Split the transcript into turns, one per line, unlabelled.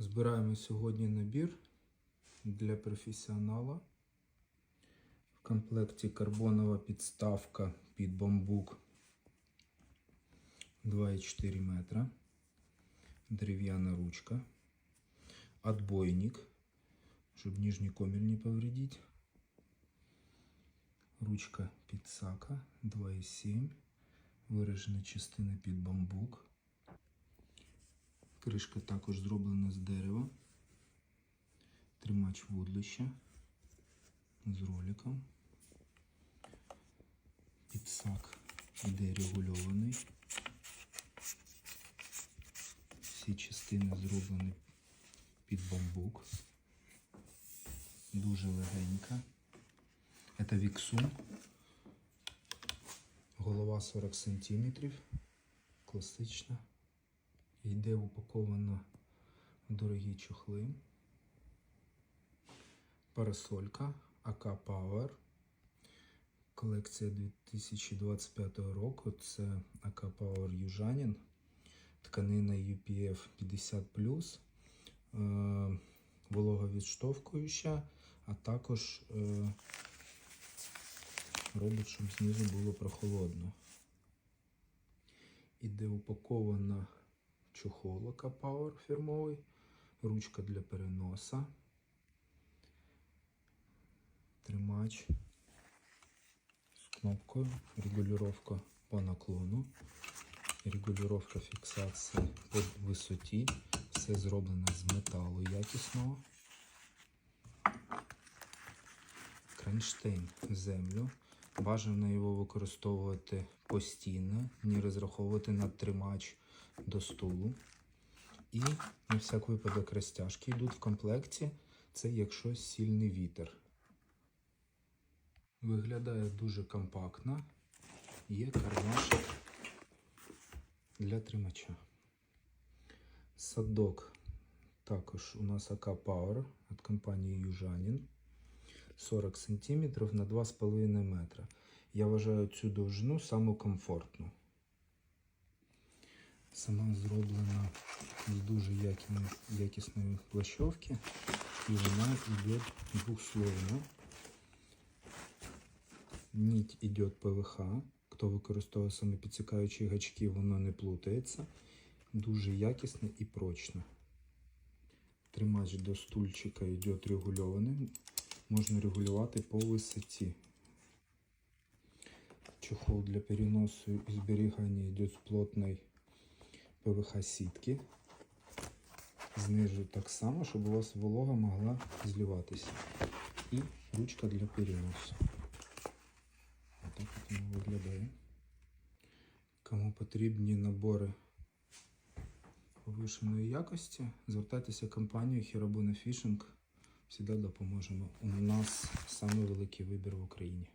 Збираємо сьогодні набір для професіонала. В комплекті карбонова підставка під бамбук 2,4 метра, дерев'яна ручка, отбойник, щоб нижній комір не повредить, ручка підсака 2,7, виражена частина під бамбук. Кришка також зроблена з дерева. Тримач вудлища з роликом. Підсак іде регульований. Всі частини зроблені під бамбук. Дуже легенька. Це віксун. Голова 40 сантиметрів. Класична. Йде упаковано в дорогі чохли. Парасолька АК Power. Колекція 2025 року. Це АК Power Южанин. Тканина UPF 50 е, вологовідштовхуюча, а також е, робить, щоб знизу було прохолодно. Іде упакована чохол Power фірмовий, ручка для переноса, тримач з кнопкою, регулювання по наклону, регулювання фіксації по висоті. Все зроблено з металу якісного. Кронштейн в землю. Бажано його використовувати постійно, не розраховувати на тримач до стулу. І на всяк випадок розтяжки йдуть в комплекті. Це якщо сильний вітер. Виглядає дуже компактно. Є кармашок для тримача. Садок також у нас АК Power від компанії Южанин. 40 см на 2,5 метра. Я вважаю цю довжину саму комфортну. Сама зроблена з дуже якісної, якісної плащовки і вона йде двохслойна. Нить йде ПВХ. Хто використовує саме підсікаючі гачки, воно не плутається. Дуже якісне і прочне. Тримач до стульчика йде регульований. Можна регулювати по висоті. Чохол для переносу і зберігання йде з плотної ПВХ сітки. Знизу так само, щоб у вас волога могла зливатися. І ручка для переносу. Отак от воно виглядає. Кому потрібні набори повишеної якості, звертайтеся в компанію Хірабуна Фішинг. Всегда допоможемо. У нас самий великий вибір в Україні.